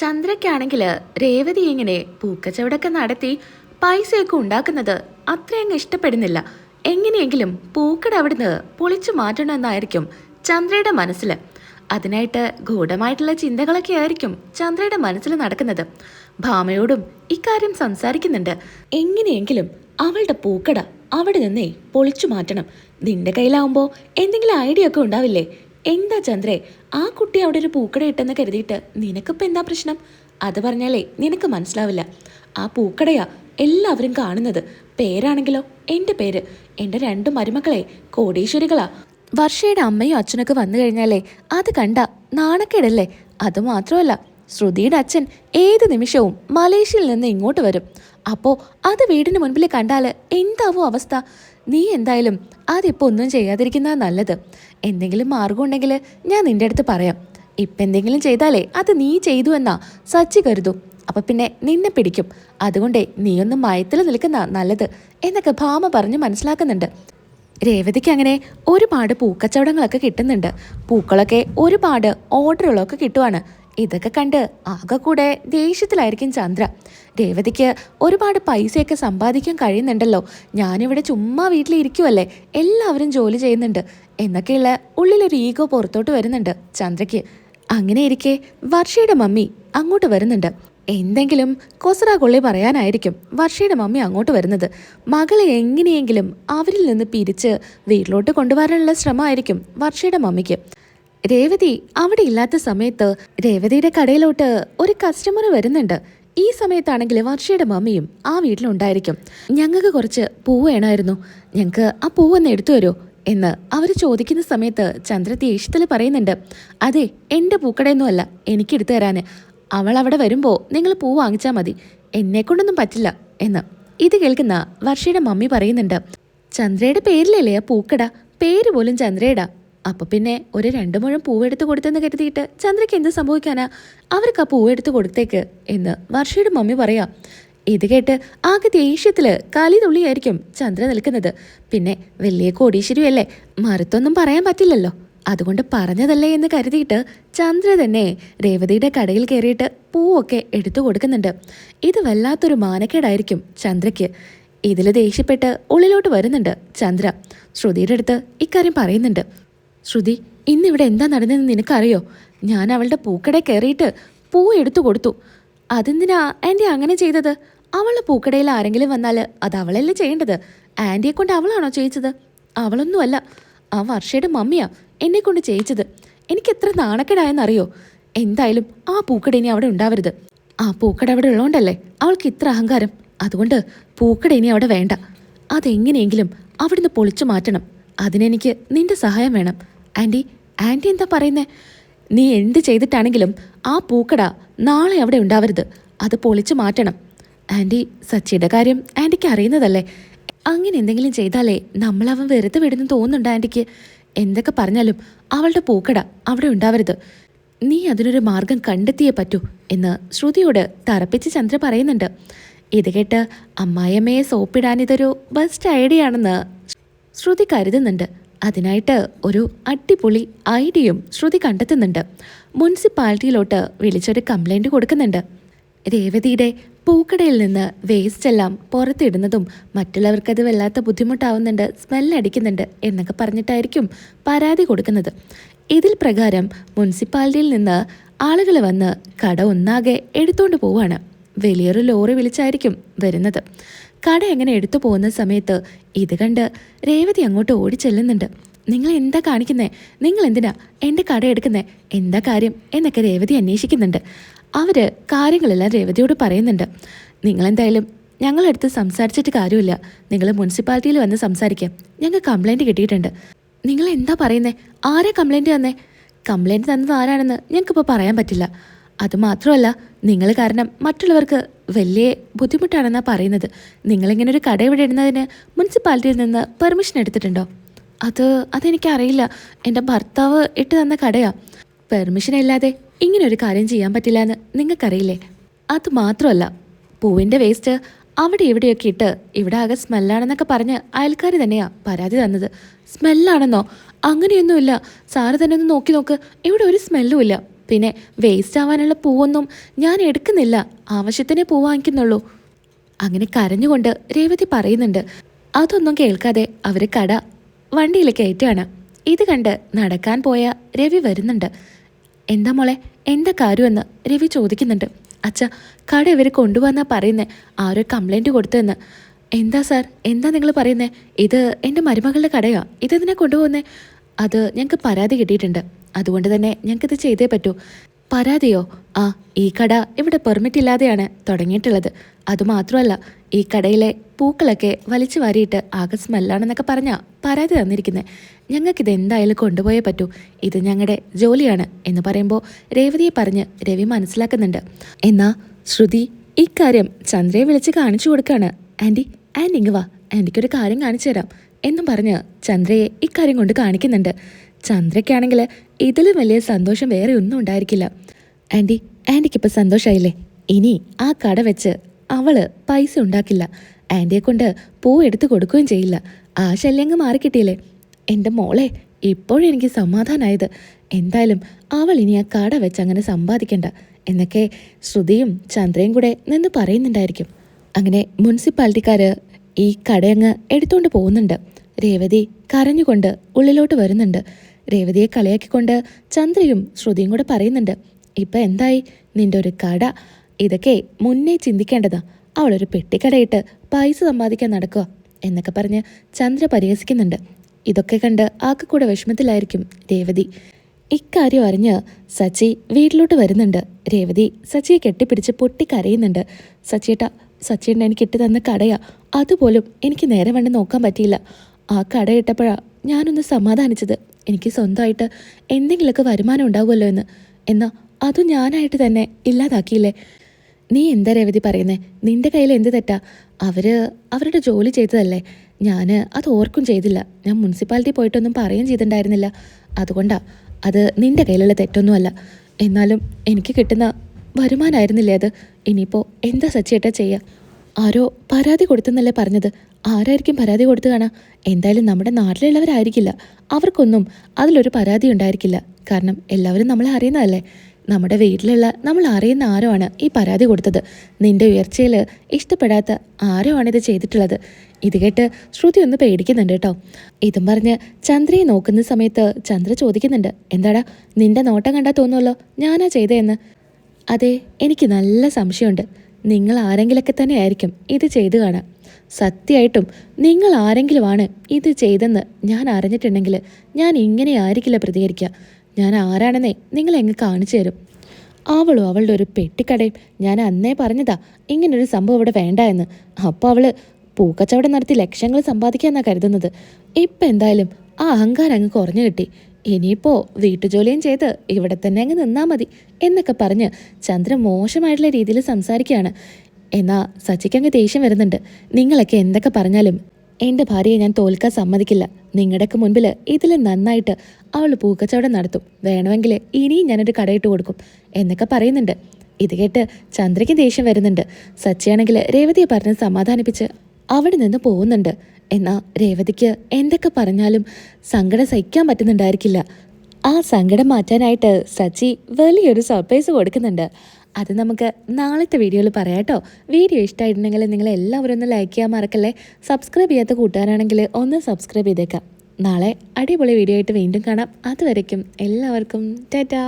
ചന്ദ്രയ്ക്കാണെങ്കിൽ രേവതി എങ്ങനെ പൂക്കച്ചവടൊക്കെ നടത്തി പൈസയൊക്കെ ഉണ്ടാക്കുന്നത് അത്രയങ്ങ് ഇഷ്ടപ്പെടുന്നില്ല. എങ്ങനെയെങ്കിലും പൂക്കട അവിടുന്ന് പൊളിച്ചു മാറ്റണമെന്നായിരിക്കും ചന്ദ്രയുടെ മനസ്സിൽ അതിനായിട്ട് ഗൂഢമായിട്ടുള്ള ചിന്തകളൊക്കെ ആയിരിക്കും ചന്ദ്രയുടെ മനസ്സിൽ നടക്കുന്നത്. ഭാമയോടും ഇക്കാര്യം സംസാരിക്കുന്നുണ്ട്. എങ്ങനെയെങ്കിലും അവളുടെ പൂക്കട അവിടെ നിന്നേ പൊളിച്ചു മാറ്റണം. നിന്റെ കയ്യിലാവുമ്പോൾ എന്തെങ്കിലും ഐഡിയ ഒക്കെ ഉണ്ടാവില്ലേ? എന്താ ചന്ദ്രേ ആ കുട്ടി അവിടെ ഒരു പൂക്കട ഇട്ടെന്ന് കരുതിയിട്ട് നിനക്കിപ്പോൾ എന്താ പ്രശ്നം? അത് പറഞ്ഞാലേ നിനക്ക് മനസ്സിലാവില്ല. ആ പൂക്കടയാ എല്ലാവരും കാണുന്നത്. പേരാണെങ്കിലോ? എന്റെ പേര്. എന്റെ രണ്ട് മരുമക്കളെ കോടീശ്വരികളാ. വർഷയുടെ അമ്മയും അച്ഛനൊക്കെ വന്നു കഴിഞ്ഞാലേ അത് കണ്ട നാണക്കേടല്ലേ? അത് മാത്രമല്ല ശ്രുതിയുടെ അച്ഛൻ ഏത് നിമിഷവും മലേഷ്യയിൽ നിന്ന് ഇങ്ങോട്ട് വരും. അപ്പോൾ അത് വീടിന് മുൻപിൽ കണ്ടാൽ എന്താവും അവസ്ഥ. നീ എന്തായാലും അതിപ്പോൾ ഒന്നും ചെയ്യാതിരിക്കുന്നതാ നല്ലത്. എന്തെങ്കിലും മാർഗം ഉണ്ടെങ്കിൽ ഞാൻ നിന്റെ അടുത്ത് പറയാം. ഇപ്പം എന്തെങ്കിലും ചെയ്താലേ അത് നീ ചെയ്തു എന്നാ സച്ചി കരുതും. അപ്പം പിന്നെ നിന്നെ പിടിക്കും. അതുകൊണ്ടേ നീയൊന്ന് മയത്തിൽ നിൽക്കുന്ന നല്ലത് എന്നൊക്കെ ഭാമ പറഞ്ഞ് മനസ്സിലാക്കുന്നുണ്ട്. രേവതിക്ക് അങ്ങനെ ഒരുപാട് പൂക്കച്ചവടങ്ങളൊക്കെ കിട്ടുന്നുണ്ട്. പൂക്കളൊക്കെ ഒരുപാട് ഓർഡറുകളൊക്കെ കിട്ടുവാണ്. ഇതൊക്കെ കണ്ട് ആകെ കൂടെ ദേഷ്യത്തിലായിരിക്കും ചന്ദ്ര. രേവതിക്ക് ഒരുപാട് പൈസയൊക്കെ സമ്പാദിക്കാൻ കഴിയുന്നുണ്ടല്ലോ. ഞാനിവിടെ ചുമ്മാ വീട്ടിലിരിക്കുവല്ലേ എല്ലാവരും ജോലി ചെയ്യുന്നുണ്ട്. എന്നൊക്കെയുള്ള ഉള്ളിലൊരു ഈഗോ പുറത്തോട്ട് വരുന്നുണ്ട് ചന്ദ്രയ്ക്ക്. അങ്ങനെ ഇരിക്കെ വർഷയുടെ മമ്മി അങ്ങോട്ട് വരുന്നുണ്ട്. എന്തെങ്കിലും കൊസറ കൊള്ളി പറയാനായിരിക്കും വർഷയുടെ മമ്മി അങ്ങോട്ട് വരുന്നത്. മകളെ എങ്ങനെയെങ്കിലും അവരിൽ നിന്ന് പിരിച്ച് വീട്ടിലോട്ട് കൊണ്ടുവരാനുള്ള ശ്രമമായിരിക്കും വർഷയുടെ മമ്മിക്ക്. രേവതി അവിടെ ഇല്ലാത്ത സമയത്ത് രേവതിയുടെ കടയിലോട്ട് ഒരു കസ്റ്റമർ വരുന്നുണ്ട്. ഈ സമയത്താണെങ്കിൽ വർഷയുടെ മമ്മിയും ആ വീട്ടിലുണ്ടായിരിക്കും. ഞങ്ങൾക്ക് കുറച്ച് പൂവ് വേണമായിരുന്നു. ഞങ്ങൾക്ക് ആ പൂവൊന്ന് എടുത്തു തരുമോ എന്ന് അവർ ചോദിക്കുന്ന സമയത്ത് ചന്ദ്ര ദേഷ്യത്തിൽ പറയുന്നുണ്ട്. അതെ എന്റെ പൂക്കടയൊന്നുമല്ല എനിക്ക് എടുത്തു തരാന്. അവൾ അവിടെ വരുമ്പോൾ നിങ്ങൾ പൂ വാങ്ങിച്ചാൽ മതി. എന്നെ കൊണ്ടൊന്നും പറ്റില്ല എന്ന്. ഇത് കേൾക്കുന്ന വർഷയുടെ മമ്മി പറയുന്നുണ്ട്. ചന്ദ്രയുടെ പേരിലല്ലേ ആ പൂക്കട? പേര് പോലും ചന്ദ്രയുടെ. അപ്പൊ പിന്നെ ഒരു രണ്ട് മുഴം പൂവെടുത്ത് കൊടുത്തെന്ന് കരുതിയിട്ട് ചന്ദ്രയ്ക്ക് എന്ത് സംഭവിക്കാനാ? അവർക്ക് ആ പൂവെടുത്ത് കൊടുത്തേക്ക് എന്ന് വർഷയുടെ മമ്മി പറയാ. ഇത് കേട്ട് ആകെ ദേഷ്യത്തിൽ കാലി തുള്ളിയായിരിക്കും ചന്ദ്ര നിൽക്കുന്നത്. പിന്നെ വലിയ കോടീശ്വരിയല്ലേ? മറുത്തൊന്നും പറയാൻ പറ്റില്ലല്ലോ. അതുകൊണ്ട് പറഞ്ഞതല്ലേ എന്ന് കരുതിയിട്ട് ചന്ദ്ര തന്നെ രേവതിയുടെ കടയിൽ കയറിയിട്ട് പൂവൊക്കെ എടുത്തു കൊടുക്കുന്നുണ്ട്. ഇത് വല്ലാത്തൊരു മാനക്കേടായിരിക്കും ചന്ദ്രയ്ക്ക്. ഇതിൽ ദേഷ്യപ്പെട്ട് ഉള്ളിലോട്ട് വരുന്നുണ്ട് ചന്ദ്ര. ശ്രുതിയുടെ അടുത്ത് ഇക്കാര്യം പറയുന്നുണ്ട്. ശ്രുതി ഇന്നിവിടെ എന്താ നടന്നതെന്ന് നിനക്കറിയോ? ഞാൻ അവളുടെ പൂക്കടയിൽ കയറിയിട്ട് പൂ എടുത്തു കൊടുത്തു. അതെന്തിനാ ആന്റി അങ്ങനെ ചെയ്തത്? അവളുടെ പൂക്കടയിൽ ആരെങ്കിലും വന്നാൽ അത് അവളല്ലേ ചെയ്യേണ്ടത്? ആന്റിയെ കൊണ്ട് അവളാണോ ചെയ്യിച്ചത്? അവളൊന്നുമല്ല. ആ വർഷയുടെ മമ്മിയാ എന്നെ കൊണ്ട് ചെയ്യിച്ചത്. എനിക്ക് എത്ര നാണക്കേടായെന്നറിയോ? എന്തായാലും ആ പൂക്കട ഇനി അവിടെ ഉണ്ടാവരുത്. ആ പൂക്കട അവിടെ ഉള്ളതുകൊണ്ടല്ലേ അവൾക്ക് ഇത്ര അഹങ്കാരം? അതുകൊണ്ട് പൂക്കട ഇനി അവിടെ വേണ്ട. അതെങ്ങനെയെങ്കിലും അവിടുന്ന് പൊളിച്ചു മാറ്റണം. അതിനെനിക്ക് നിന്റെ സഹായം വേണം. ആന്റി ആന്റി എന്താ പറയുന്നേ? നീ എന്ത് ചെയ്തിട്ടാണെങ്കിലും ആ പൂക്കട നാളെ അവിടെ ഉണ്ടാവരുത്. അത് പൊളിച്ചു മാറ്റണം. ആന്റി സച്ചിയുടെ കാര്യം ആന്റിക്ക് അറിയുന്നതല്ലേ? അങ്ങനെ എന്തെങ്കിലും ചെയ്താലേ നമ്മളവൻ വെറുതെ വിടുന്നു തോന്നുന്നുണ്ട് ആന്റിക്ക് എന്തൊക്കെ പറഞ്ഞാലും അവളുടെ പൂക്കട അവിടെ ഉണ്ടാവരുത്. നീ അതിനൊരു മാർഗം കണ്ടെത്തിയേ പറ്റൂ എന്ന് ശ്രുതിയോട് തറപ്പിച്ച് ചന്ദ്ര പറയുന്നുണ്ട്. ഇത് കേട്ട് അമ്മായിയമ്മയെ സോപ്പിടാൻ ഇതൊരു ബെസ്റ്റ് ഐഡിയ ആണെന്ന് ശ്രുതി കരുതുന്നുണ്ട്. അതിനായിട്ട് ഒരു അടിപൊളി ഐഡിയയും ശ്രുതി കണ്ടെത്തുന്നുണ്ട്. മുനിസിപ്പാലിറ്റിയിലോട്ട് വിളിച്ചൊരു കംപ്ലൈന്റ് കൊടുക്കുന്നുണ്ട്. രേവതിയുടെ പൂക്കടയിൽ നിന്ന് വേസ്റ്റ് എല്ലാം പുറത്തിടുന്നതും മറ്റുള്ളവർക്കത് വല്ലാത്ത ബുദ്ധിമുട്ടാവുന്നുണ്ട് സ്മെല്ലടിക്കുന്നുണ്ട് എന്നൊക്കെ പറഞ്ഞിട്ടായിരിക്കും പരാതി കൊടുക്കുന്നത്. ഇതിൽ പ്രകാരം മുനിസിപ്പാലിറ്റിയിൽ നിന്ന് ആളുകൾ വന്ന് കട ഒന്നാകെ എടുത്തുകൊണ്ട് പോവാണ്. വലിയൊരു ലോറി വിളിച്ചായിരിക്കും വരുന്നത്. കട എങ്ങനെ എടുത്തു പോകുന്ന സമയത്ത് ഇത് കണ്ട് രേവതി അങ്ങോട്ട് ഓടി ചെല്ലുന്നുണ്ട് നിങ്ങൾ എന്താ കാണിക്കുന്നേ? നിങ്ങൾ എന്തിനാ എന്റെ കട എടുക്കുന്നേ? എന്താ കാര്യം? എന്നൊക്കെ രേവതി അന്വേഷിക്കുന്നുണ്ട്. അവർ കാര്യങ്ങളെല്ലാം രേവതിയോട് പറയുന്നുണ്ട്. നിങ്ങളെന്തായാലും ഞങ്ങളടുത്ത് സംസാരിച്ചിട്ട് കാര്യമില്ല. നിങ്ങൾ മുനിസിപ്പാലിറ്റിയിൽ വന്ന് സംസാരിക്കാം. ഞങ്ങൾ കംപ്ലൈന്റ് കിട്ടിയിട്ടുണ്ട്. നിങ്ങൾ എന്താ പറയുന്നേ? ആരാ കംപ്ലൈന്റ് തന്നേ? കംപ്ലൈന്റ് തന്നത് ആരാണെന്ന് ഞങ്ങൾക്കിപ്പോൾ പറയാൻ പറ്റില്ല. അതുമാത്രമല്ല നിങ്ങൾ കാരണം മറ്റുള്ളവർക്ക് വലിയ ബുദ്ധിമുട്ടാണെന്നാണ് പറയുന്നത്. നിങ്ങളിങ്ങനെ ഒരു കട ഇവിടെ ഇടുന്നതിന് മുനിസിപ്പാലിറ്റിയിൽ നിന്ന് പെർമിഷൻ എടുത്തിട്ടുണ്ടോ? അത് അതെനിക്കറിയില്ല. എന്റെ ഭർത്താവ് ഇട്ട് തന്ന കടയാ. പെർമിഷൻ ഇല്ലാതെ ഇങ്ങനെ ഒരു കാര്യം ചെയ്യാൻ പറ്റില്ല എന്ന് നിങ്ങൾക്കറിയില്ലേ? അത് മാത്രമല്ല പൂവിന്റെ വേസ്റ്റ് അവിടെ ഇവിടെയൊക്കെ ഇട്ട് ഇവിടെ ആകെ സ്മെല്ലാണെന്നൊക്കെ പറഞ്ഞ് അയൽക്കാർ തന്നെയാ പരാതി തന്നത്. സ്മെല്ലാണെന്നോ? അങ്ങനെയൊന്നുമില്ല. സാറ് തന്നെ ഒന്ന് നോക്കി നോക്ക്. ഇവിടെ ഒരു സ്മെല്ലും ഇല്ല പിന്നെ വേസ്റ്റ് ആവാനുള്ള പൂവൊന്നും ഞാൻ എടുക്കുന്നില്ല. ആവശ്യത്തിനെ പൂ വാങ്ങിക്കുന്നുള്ളൂ. അങ്ങനെ കരഞ്ഞുകൊണ്ട് രേവതി പറയുന്നുണ്ട് അതൊന്നും കേൾക്കാതെ അവർ കട വണ്ടിയിൽ കയറ്റുകയാണ്. ഇത് കണ്ട് നടക്കാൻ പോയ രവി വരുന്നുണ്ട്. എന്താ മോളെ എന്താ കാര്യമെന്ന് രവി ചോദിക്കുന്നുണ്ട്. അച്ഛ കട ഇവർ കൊണ്ടുപോകാന്നാ പറയുന്നേ ആരോ കംപ്ലൈന്റ് കൊടുത്തെന്ന് എന്താ സാർ എന്താ നിങ്ങൾ പറയുന്നത് ഇത് എന്റെ മരുമകളുടെ കടയാ. ഇതെന്തിനാ കൊണ്ടുപോകുന്നേ? അത് ഞങ്ങൾക്ക് പരാതി കിട്ടിയിട്ടുണ്ട്. അതുകൊണ്ട് തന്നെ ഞങ്ങൾക്കിത് ചെയ്തേ പറ്റൂ. പരാതിയോ? ആ ഈ കട ഇവിടെ പെർമിറ്റ് ഇല്ലാതെയാണ് തുടങ്ങിയിട്ടുള്ളത്. അതുമാത്രമല്ല ഈ കടയിലെ പൂക്കളൊക്കെ വലിച്ചു വാരിയിട്ട് ആകെ സ്മെല്ലാണെന്നൊക്കെ പറഞ്ഞാ പരാതി തന്നിരിക്കുന്നത് ഞങ്ങൾക്കിത് എന്തായാലും കൊണ്ടുപോയേ പറ്റൂ. ഇത് ഞങ്ങളുടെ ജോലിയാണ് എന്ന് പറയുമ്പോൾ രേവതിയെ പറഞ്ഞ് രവി മനസ്സിലാക്കുന്നുണ്ട്. എന്നാ ശ്രുതി ഇക്കാര്യം ചന്ദ്രയെ വിളിച്ച് കാണിച്ചു കൊടുക്കാണ്. ആന്റി ആന്റി വാ. ആന്റിക്കൊരു കാര്യം കാണിച്ചു തരാം. എന്നും പറഞ്ഞ് ചന്ദ്രയെ ഇക്കാര്യം കൊണ്ട് കാണിക്കുന്നുണ്ട്. ചന്ദ്രയ്ക്കാണെങ്കിൽ ഇതിലും വലിയ സന്തോഷം വേറെ ഒന്നും ഉണ്ടായിരിക്കില്ല. ആന്റി ആന്റിക്കിപ്പോൾ സന്തോഷമായില്ലേ ഇനി ആ കട വെച്ച് അവൾ പൈസ ഉണ്ടാക്കില്ല. ആന്റിയെ കൊണ്ട് പൂ എടുത്തു കൊടുക്കുകയും ചെയ്യില്ല. ആ ശല്യങ്ങ് മാറിക്കിട്ടിയില്ലേ? എന്റെ മോളെ ഇപ്പോഴെനിക്ക് സമാധാനമായത് എന്തായാലും അവൾ ഇനി ആ കട വെച്ച് അങ്ങനെ സമ്പാദിക്കണ്ട. എന്നൊക്കെ ശ്രുതിയും ചന്ദ്രയും കൂടെ നിന്ന് പറയുന്നുണ്ടായിരിക്കും. അങ്ങനെ മുനിസിപ്പാലിറ്റിക്കാർ ഈ കടയങ്ങ് എടുത്തുകൊണ്ട് പോകുന്നുണ്ട്. രേവതി കരഞ്ഞുകൊണ്ട് ഉള്ളിലോട്ട് വരുന്നുണ്ട്. രേവതിയെ കളിയാക്കിക്കൊണ്ട് ചന്ദ്രയും ശ്രുതിയും കൂടെ പറയുന്നുണ്ട് ഇപ്പൊ എന്തായി? നിന്റെ ഒരു കട. ഇതൊക്കെ മുന്നേ ചിന്തിക്കേണ്ടതാ. അവളൊരു പെട്ടിക്കടയിട്ട് പൈസ സമ്പാദിക്കാൻ നടക്കുക എന്നൊക്കെ പറഞ്ഞ് ചന്ദ്ര പരിഹസിക്കുന്നുണ്ട്. ഇതൊക്കെ കണ്ട് ആക്ക് കൂടെ വിഷമത്തിലായിരിക്കും രേവതി. ഇക്കാര്യം അറിഞ്ഞ് സച്ചി വീട്ടിലോട്ട് വരുന്നുണ്ട്. രേവതി സച്ചിയെ കെട്ടിപ്പിടിച്ച് പൊട്ടിക്കരയുന്നുണ്ട്. സച്ചിയേട്ട സച്ചിയേട്ടൻ എനിക്ക് ഇട്ട് തന്ന കടയാ. അതുപോലും എനിക്ക് നേരെ വേണ്ട നോക്കാൻ പറ്റിയില്ല. ആ കട ഇട്ടപ്പോഴാ ഞാനൊന്ന് സമാധാനിച്ചത്. എനിക്ക് സ്വന്തമായിട്ട് എന്തെങ്കിലുമൊക്കെ വരുമാനം ഉണ്ടാവുമല്ലോ എന്ന്. എന്നാ അതും ഞാനായിട്ട് തന്നെ ഇല്ലാതാക്കിയില്ലേ? നീ എന്താ രേവതി പറയുന്നേ? നിന്റെ കയ്യിൽ എന്ത് തെറ്റാ? അവർ അവരുടെ ജോലി ചെയ്തതല്ലേ? ഞാൻ അത് ഓർക്കും ചെയ്തില്ല. ഞാൻ മുനിസിപ്പാലിറ്റി പോയിട്ടൊന്നും പറയുകയും ചെയ്തിട്ടുണ്ടായിരുന്നില്ല. അതുകൊണ്ടാണ് അത് നിന്റെ കയ്യിലുള്ള തെറ്റൊന്നുമല്ല. എന്നാലും എനിക്ക് കിട്ടുന്ന വരുമാനമായിരുന്നില്ലേ അത്? ഇനിയിപ്പോൾ എന്താ സച്ചിയേട്ടാ ചെയ്യുക ആരോ പരാതി കൊടുത്തെന്നല്ലേ പറഞ്ഞത്. ആരായിരിക്കും പരാതി കൊടുത്തു കാണാ? എന്തായാലും നമ്മുടെ നാട്ടിലുള്ളവരായിരിക്കില്ല. അവർക്കൊന്നും അതിലൊരു പരാതി ഉണ്ടായിരിക്കില്ല. കാരണം എല്ലാവരും നമ്മളെ അറിയുന്നതല്ലേ. നമ്മുടെ വീട്ടിലുള്ള നമ്മൾ അറിയുന്ന ആരോ ആണ് ഈ പരാതി കൊടുത്തത്? നിന്റെ ഉയർച്ചയിൽ ഇഷ്ടപ്പെടാത്ത ആരോ ആണിത് ചെയ്തിട്ടുള്ളത്? ഇത് കേട്ട് ശ്രുതി ഒന്ന് പേടിക്കുന്നുണ്ട് കേട്ടോ. ഇതും പറഞ്ഞ് ചന്ദ്രയെ നോക്കുന്ന സമയത്ത് ചന്ദ്ര ചോദിക്കുന്നുണ്ട്. എന്താടാ നിന്റെ നോട്ടം കണ്ടാൽ തോന്നുമല്ലോ ഞാനാ ചെയ്തതെന്ന്? അതെ എനിക്ക് നല്ല സംശയമുണ്ട്. നിങ്ങൾ ആരെങ്കിലൊക്കെ തന്നെ ആയിരിക്കും ഇത് ചെയ്തു കാണാം സത്യമായിട്ടും നിങ്ങൾ ആരെങ്കിലുമാണ് ഇത് ചെയ്തെന്ന് ഞാൻ അറിഞ്ഞിട്ടുണ്ടെങ്കിൽ ഞാൻ ഇങ്ങനെ ആയിരിക്കില്ല പ്രതികരിക്കുക. ഞാൻ ആരാണെന്നേ നിങ്ങൾ എങ്ങ് കാണിച്ചു തരും. അവളും അവളുടെ ഒരു പെട്ടിക്കടയും ഞാൻ അന്നേ പറഞ്ഞതാ ഇങ്ങനൊരു സംഭവം ഇവിടെ വേണ്ട എന്ന്. അപ്പോൾ അവൾ പൂക്കച്ചവടം നടത്തി ലക്ഷങ്ങൾ സമ്പാദിക്കാന്നാ കരുതുന്നത്. ഇപ്പം എന്തായാലും ആ അഹങ്കാരം അങ്ങ് കുറഞ്ഞു കിട്ടി. ഇനിയിപ്പോ വീട്ടുജോലിയും ചെയ്ത് ഇവിടെ തന്നെ അങ്ങ് നിന്നാ മതി എന്നൊക്കെ പറഞ്ഞ് ചന്ദ്ര മോശമായിട്ടുള്ള രീതിയിൽ സംസാരിക്കുകയാണ്. എന്നാ സച്ചിക്ക് അങ്ങ് ദേഷ്യം വരുന്നുണ്ട്. നിങ്ങളൊക്കെ എന്തൊക്കെ പറഞ്ഞാലും എന്റെ ഭാര്യയെ ഞാൻ തോൽക്കാൻ സമ്മതിക്കില്ല. നിങ്ങളുടെയൊക്കെ മുൻപിൽ ഇതിൽ നന്നായിട്ട് അവൾ പൂക്കച്ചവടം നടത്തും. വേണമെങ്കിൽ ഇനിയും ഞാനൊരു കടയിട്ട് കൊടുക്കും എന്നൊക്കെ പറയുന്നുണ്ട്. ഇത് കേട്ട് ചന്ദ്രയ്ക്ക് ദേഷ്യം വരുന്നുണ്ട്. സച്ചിയാണെങ്കിൽ രേവതിയെ പറഞ്ഞ് സമാധാനിപ്പിച്ച് അവിടെ നിന്ന് പോകുന്നുണ്ട്. എന്നാ രേവതിക്ക് എന്തൊക്കെ പറഞ്ഞാലും സങ്കടം സഹിക്കാൻ പറ്റുന്നുണ്ടായിരിക്കില്ല. ആ സങ്കടം മാറ്റാനായിട്ട് സച്ചി വലിയൊരു സർപ്രൈസ് കൊടുക്കുന്നുണ്ട്. അത് നമുക്ക് നാളത്തെ വീഡിയോയിൽ പറയാം കേട്ടോ വീഡിയോ ഇഷ്ടമായിട്ടുണ്ടെങ്കിൽ നിങ്ങൾ എല്ലാവരും ഒന്ന് ലൈക്ക് ചെയ്യാൻ മറക്കല്ലേ? സബ്സ്ക്രൈബ് ചെയ്യാത്ത കൂട്ടുകാരാണെങ്കിൽ ഒന്ന് സബ്സ്ക്രൈബ് ചെയ്തേക്കാം. നാളെ അടിപൊളി വീഡിയോ ആയിട്ട് വീണ്ടും കാണാം. അതുവരയ്ക്കും എല്ലാവർക്കും ടാറ്റാ.